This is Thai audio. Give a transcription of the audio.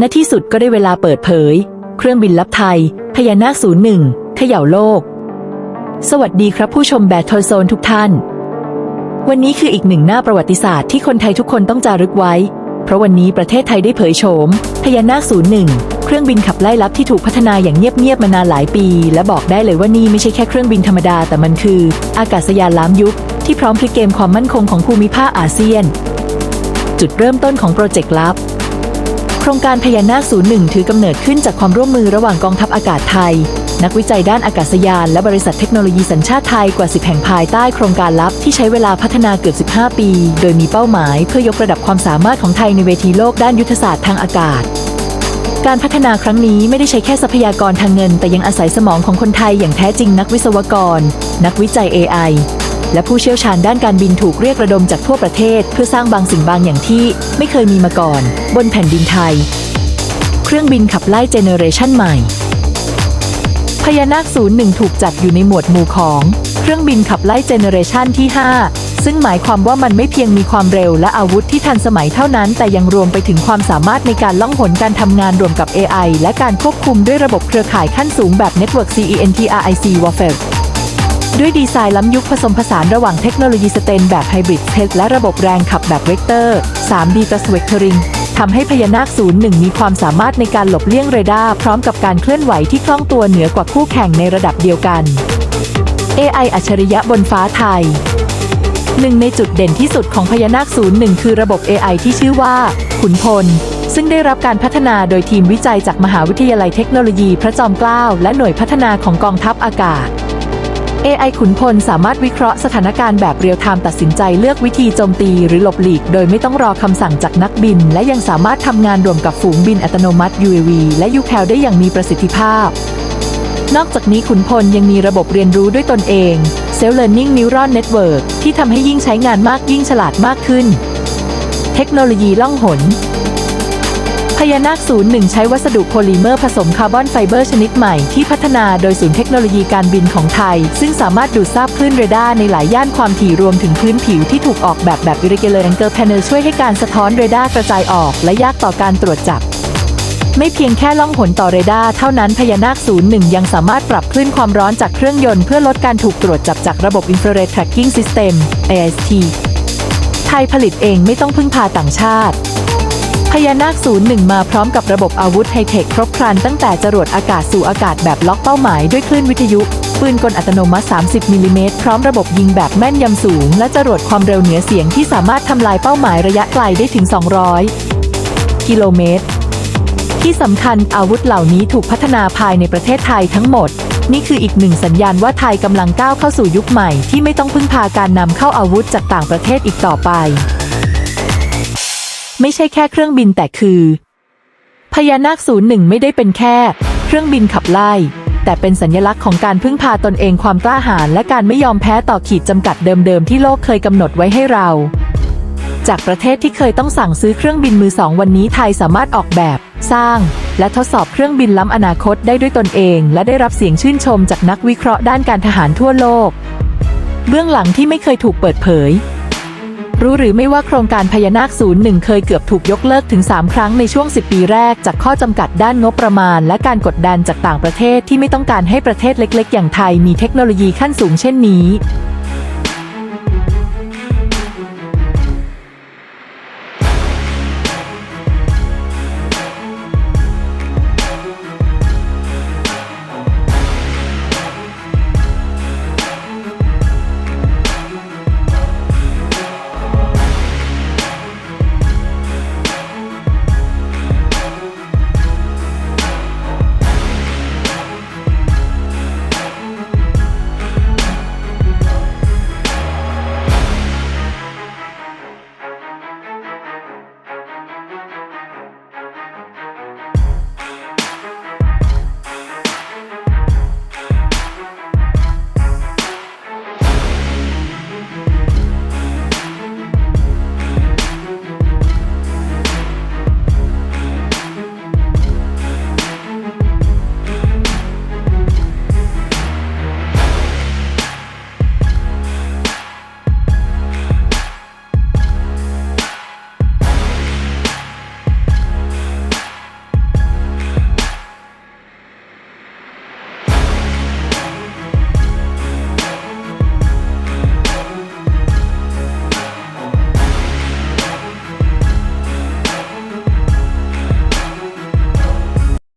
ณที่สุดก็ได้เวลาเปิดเผย เครื่องบินลับไทย พญานาคศูนย์หนึ่งเขย่าโลก สวัสดีครับผู้ชมแบททิลโซนทุกท่าน วันนี้คืออีกหนึ่งหน้าประวัติศาสตร์ที่คนไทยทุกคนต้องจารึกไว้ เพราะวันนี้ประเทศไทยได้เผยโฉม พญานาคศูนย์หนึ่งเครื่องบินขับไล่ลับที่ถูกพัฒนาอย่างเงียบๆมานานหลายปี และบอกได้เลยว่านี่ไม่ใช่แค่เครื่องบินธรรมดาแต่มันคือ อากาศยานล้ำยุค ที่พร้อมพลิกเกมความมั่นคงของภูมิภาคอาเซียน จุดเริ่มต้นของโปรเจกต์ลับ โครงการพญานาคศูนย์หนึ่งถือกำเนิดขึ้นจากความร่วมมือระหว่างกองทัพอากาศไทย นักวิจัยด้านอากาศยาน และบริษัทเทคโนโลยีสัญชาติไทยกว่า 10 แห่งภายใต้โครงการลับที่ใช้เวลาพัฒนาเกือบ 15 ปี โดยมีเป้าหมายเพื่อยกระดับความสามารถของไทยในเวทีโลกด้านยุทธศาสตร์ทางอากาศการพัฒนาครั้งนี้ไม่ได้ใช้แค่ทรัพยากรทางเงิน แต่ยังอาศัยสมองของคนไทยอย่างแท้จริงนักวิศวกร นักวิจัย AI และผู้เชี่ยวชาญด้านการบินถูกเรียกระดมจากทั่วประเทศ เพื่อสร้างบางสิ่งบางอย่างที่ไม่เคยมีมาก่อน บนแผ่นดินไทย เครื่องบินขับไล่เจเนเรชันใหม่ พญานาคศูนย์หนึ่งถูกจัดอยู่ในหมวดหมู่ของ เครื่องบินขับไล่เจเนเรชันที่ 5 ซึ่งหมายความว่ามันไม่เพียงมีความเร็วและอาวุธที่ทันสมัยเท่านั้น แต่ยังรวมไปถึงความสามารถในการล่องหนการทำงานรวมกับ AI และการควบคุมด้วยระบบเครือข่ายขั้นสูงแบบ Network CENTRIC Warfare ด้วยดีไซน์ล้ำยุคผสมผสานระหว่างเทคโนโลยีสเตนแบบไฮบริดเทสและระบบแรงขับแบบเวกเตอร์ 3D t r a s v e c t o r i n g ทำให้พญานาคศูนย์หนึ่งมีความสามารถในการหลบเลี่ยงเรดาร์พร้อมกับการเคลื่อนไหวที่คล่องตัวเหนือกว่าคู่แข่งในระดับเดียวกัน AI อัจฉริยะบนฟ้าไทยหนึ่งในจุดเด่นที่สุดของพญานาคศูนย์หนึ่งคือระบบ AI ที่ชื่อว่า ขุนพล ซึ่งได้รับการพัฒนาโดยทีมวิจัยจากมหาวิทยาลัยเทคโนโลยีพระจอมเกล้าและหน่วยพัฒนาของกองทัพอากาศ AI ขุนพลสามารถวิเคราะห์สถานการณ์แบบเรียลไทม์ตัดสินใจเลือกวิธีโจมตีหรือหลบหลีก โดยไม่ต้องรอคำสั่งจากนักบิน และยังสามารถทำงานรวมกับฝูงบินอัตโนมัติ UAV และ UCAL ได้อย่างมีประสิทธิภาพ นอกจากนี้ขุนพลยังมีระบบเรียนรู้ด้วยตนเอง Self Learning Neural Network ที่ทำให้ยิ่งใช้งานมากยิ่งฉลาดมากขึ้น เทคโนโลยีล่องหน พญานาคศูนย์หนึ่งใช้วัสดุโพลิเมอร์ผสมคาร์บอนไฟเบอร์ชนิดใหม่ที่พัฒนาโดยศูนย์เทคโนโลยีการบินของไทย ซึ่งสามารถดูดซับคลื่นเรดาร์ในหลายย่านความถี่รวมถึงพื้นผิวที่ถูกออกแบบแบบ irregular angle panel ช่วยให้การสะท้อนเรดาร์กระจายออกและยากต่อการตรวจจับ ไม่เพียงแค่ล่องหนต่อเรดาร์เท่านั้นพญานาคศูนย์หนึ่งยังสามารถปรับคลื่นความร้อนจากเครื่องยนต์เพื่อลดการถูกตรวจจับจากระบบ Infrared Tracking System AST ไทยผลิตเองไม่ต้องพึ่งพาต่างชาติ พญานาคศูนย์หนึ่งมาพร้อมกับระบบอาวุธไฮเทคครบครันตั้งแต่จรวดอากาศสู่อากาศแบบล็อกเป้าหมายด้วยคลื่นวิทยุ ปืนกลอัตโนมัติ 30มิลลิเมตรพร้อมระบบยิงแบบแม่นยำสูง และจรวดความเร็วเหนือเสียงที่สามารถทำลายเป้าหมายระยะไกลได้ถึง 200 กิโลเมตร ที่สำคัญอาวุธเหล่านี้ถูกพัฒนาภายในประเทศไทยทั้งหมดนี่คืออีกหนึ่งสัญญาณว่าไทยกำลังก้าวเข้าสู่ยุคใหม่ที่ไม่ต้องพึ่งพาการนำเข้าอาวุธจากต่างประเทศอีกต่อไป ไม่ใช่แค่เครื่องบินแต่คือ พญานาคศูนย์หนึ่งไม่ได้เป็นแค่ เครื่องบินขับไล่ แต่เป็นสัญลักษณ์ของการพึ่งพาตนเองความกล้าหาญและการไม่ยอมแพ้ต่อขีดจำกัดเดิมๆที่โลกเคยกำหนดไว้ให้เรา จากประเทศที่เคยต้องสั่งซื้อเครื่องบินมือสองวันนี้ไทยสามารถออกแบบ สร้าง และทดสอบเครื่องบินล้ำอนาคตได้ด้วยตนเอง และได้รับเสียงชื่นชมจากนักวิเคราะห์ด้านการทหารทั่วโลก เบื้องหลังที่ไม่เคยถูกเปิดเผย รู้หรือไม่ว่าโครงการพญานาคศูนย์หนึ่งเคยเกือบถูกยกเลิกถึง 3 ครั้งในช่วง 10 ปีแรก จากข้อจำกัดด้านงบประมาณ และการกดดันจากต่างประเทศที่ไม่ต้องการให้ประเทศเล็ก ๆ อย่างไทยมีเทคโนโลยีขั้นสูงเช่นนี้